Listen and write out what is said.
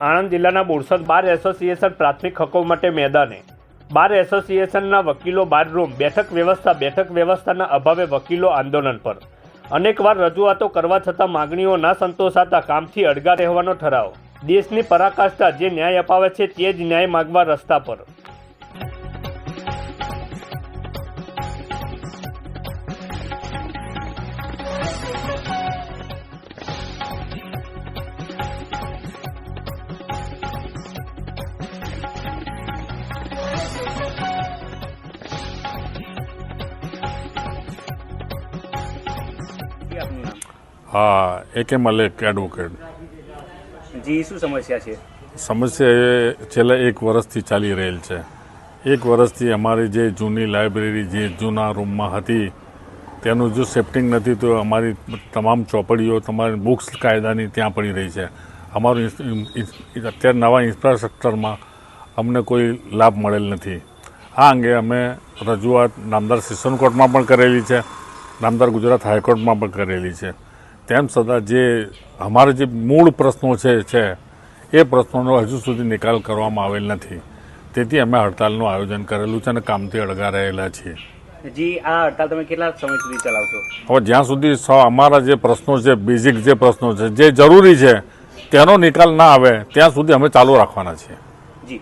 આણંદ જિલ્લાના Borsad bar association પ્રાથમિક હકો માટે મેદાને. બાર એસોસિએશનના વકીલો બાર રૂમ, બેઠક વ્યવસ્થા, બેઠક વ્યવસ્થાના અભાવે વકીલો આંદોલન પર. અનેકવાર રજૂઆતો કરવા છતાં માગણીઓ ના સંતોષાતા કામથી અડગા રહેવાનો ઠરાવ. દેશની પરાકાષ્ઠા જે ન્યાય અપાવે છે તે જ ન્યાય માગવા રસ્તા પર. જી આપનું નામ? હા એ કે મલેક એડવોકેટ જી શું સમસ્યા છે? સમસ્યા એ છેલ્લા એક વર્ષથી ચાલી રહેલ છે. એક વર્ષથી અમારી જે જૂની લાઇબ્રેરી જે જૂના રૂમમાં હતી તેનું જો સેફ્ટિંગ નથી તો અમારી તમામ ચોપડીઓ તમારી બુક્સ કાયદાની ત્યાં પડી રહી છે. અમારું અત્યારે નવા ઇન્ફ્રાસ્ટ્રક્ચરમાં અમને કોઈ લાભ મળેલ નથી. આ અંગે અમે રજૂઆત નામદાર સિસન કોર્ટમાં પણ કરેલી છે. નામદાર ગુજરાત હાઈકોર્ટમાં પણ કરેલી છે. તેમ છતાં જે અમારા જે મૂળ પ્રશ્નો છે છે એ પ્રશ્નોનો હજુ સુધી નિકાલ કરવામાં આવેલ નથી. તેથી અમે હડતાલનું આયોજન કરેલું છે અને કામથી અળગા રહેલા છીએ. જી આ હડતાલ તમે કેટલા સમય સુધી ચલાવશો? હવે જ્યાં સુધી અમારા જે પ્રશ્નો છે બેઝિક જે પ્રશ્નો છે જે જરૂરી છે તેનો નિકાલ ના આવે ત્યાં સુધી અમે ચાલુ રાખવાના છીએ. જી.